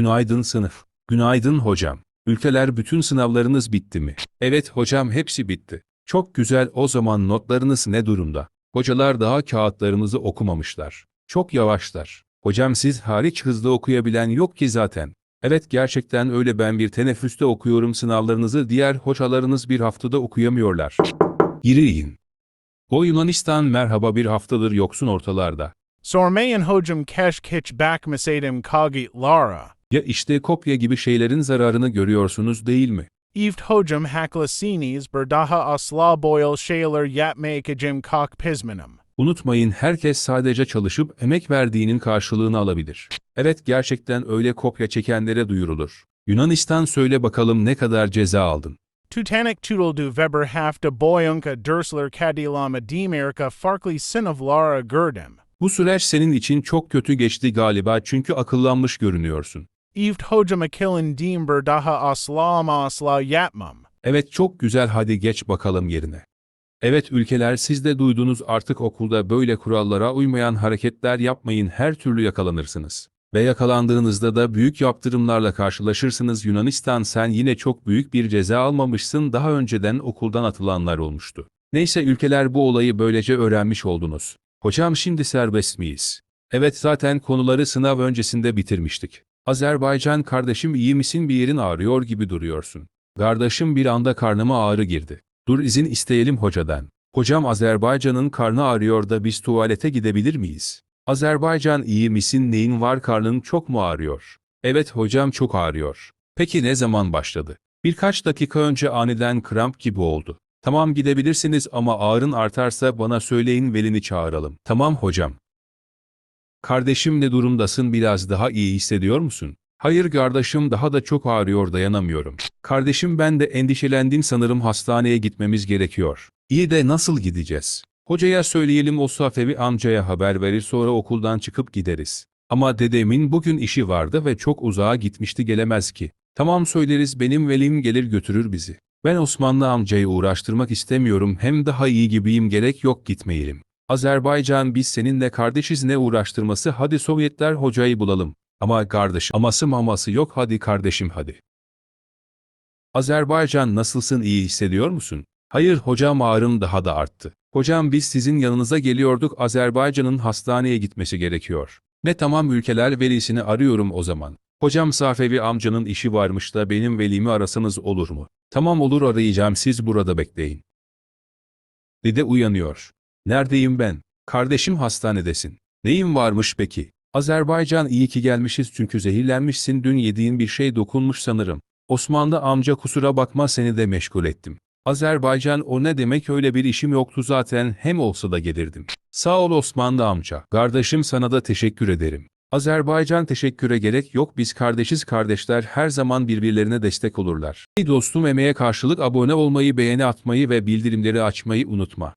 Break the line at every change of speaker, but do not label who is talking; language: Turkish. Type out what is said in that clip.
Günaydın sınıf. Günaydın hocam. Ülkeler bütün sınavlarınız bitti mi? Evet hocam hepsi bitti. Çok güzel o zaman notlarınız ne durumda? Hocalar daha kağıtlarınızı okumamışlar. Çok yavaşlar. Hocam siz hariç hızlı okuyabilen yok ki zaten. Evet gerçekten öyle ben bir teneffüste okuyorum sınavlarınızı diğer hocalarınız bir haftada okuyamıyorlar. Yürüyün. O Yunanistan merhaba bir haftadır yoksun ortalarda.
Sormayan hojum kesh kitch bakmasadim kagi lara.
Ya işte kopya gibi şeylerin zararını görüyorsunuz değil mi?
Evt hojum haklasines berdaha asla boil shaler yatmaikajim kok pismanum.
Unutmayın herkes sadece çalışıp emek verdiğinin karşılığını alabilir. Evet gerçekten öyle kopya çekenlere duyurulur. Yunanistan söyle bakalım ne kadar ceza aldın?
Tutanik tudel du Weber hafta boyunka dursler kadilama demerika farkly sinov lara gerdem.
Bu süreç senin için çok kötü geçti galiba çünkü akıllanmış görünüyorsun.
Evt hojum akilin deem berdaha asla asla yatmum.
Evet çok güzel hadi geç bakalım yerine. Evet ülkeler siz de duydunuz artık okulda böyle kurallara uymayan hareketler yapmayın her türlü yakalanırsınız. Ve yakalandığınızda da büyük yaptırımlarla karşılaşırsınız Yunanistan sen yine çok büyük bir ceza almamışsın daha önceden okuldan atılanlar olmuştu. Neyse ülkeler bu olayı böylece öğrenmiş oldunuz. Hocam şimdi serbest miyiz? Evet zaten konuları sınav öncesinde bitirmiştik. Azerbaycan kardeşim iyi misin bir yerin ağrıyor gibi duruyorsun. Kardeşim bir anda karnıma ağrı girdi. Dur izin isteyelim hocadan. Hocam Azerbaycan'ın karnı ağrıyor da biz tuvalete gidebilir miyiz? Azerbaycan iyi misin neyin var karnın çok mu ağrıyor? Evet hocam çok ağrıyor. Peki ne zaman başladı? Birkaç dakika önce aniden kramp gibi oldu. Tamam gidebilirsiniz ama ağrın artarsa bana söyleyin velini çağıralım. Tamam hocam. Kardeşim ne durumdasın biraz daha iyi hissediyor musun? Hayır kardeşim daha da çok ağrıyor dayanamıyorum. Kardeşim ben de endişelendim sanırım hastaneye gitmemiz gerekiyor. İyi de nasıl gideceğiz? Hocaya söyleyelim o Safevi amcaya haber verir sonra okuldan çıkıp gideriz. Ama dedemin bugün işi vardı ve çok uzağa gitmişti gelemez ki. Tamam söyleriz benim velim gelir götürür bizi. Ben Osmanlı amcayı uğraştırmak istemiyorum hem daha iyi gibiyim gerek yok gitmeyelim. Azerbaycan biz seninle kardeşiz ne uğraştırması hadi Sovyetler hocayı bulalım. Ama kardeş aması maması yok hadi kardeşim hadi. Azerbaycan nasılsın iyi hissediyor musun? Hayır hocam ağrım daha da arttı. Hocam biz sizin yanınıza geliyorduk Azerbaycan'ın hastaneye gitmesi gerekiyor. Ne tamam ülkeler velisini arıyorum o zaman. Hocam Safevi amcanın işi varmış da benim velimi arasanız olur mu? Tamam olur arayacağım siz burada bekleyin. Dede uyanıyor. Neredeyim ben? Kardeşim hastanedesin. Neyin varmış peki? Azerbaycan iyi ki gelmişiz çünkü zehirlenmişsin dün yediğin bir şey dokunmuş sanırım. Osmanlı amca kusura bakma seni de meşgul ettim. Azerbaycan o ne demek öyle bir işim yoktu zaten hem olsa da gelirdim. Sağ ol Osmanlı amca. Kardeşim sana da teşekkür ederim. Azerbaycan teşekküre gerek yok biz kardeşiz kardeşler her zaman birbirlerine destek olurlar. Ey dostum emeğe karşılık abone olmayı beğeni atmayı ve bildirimleri açmayı unutma.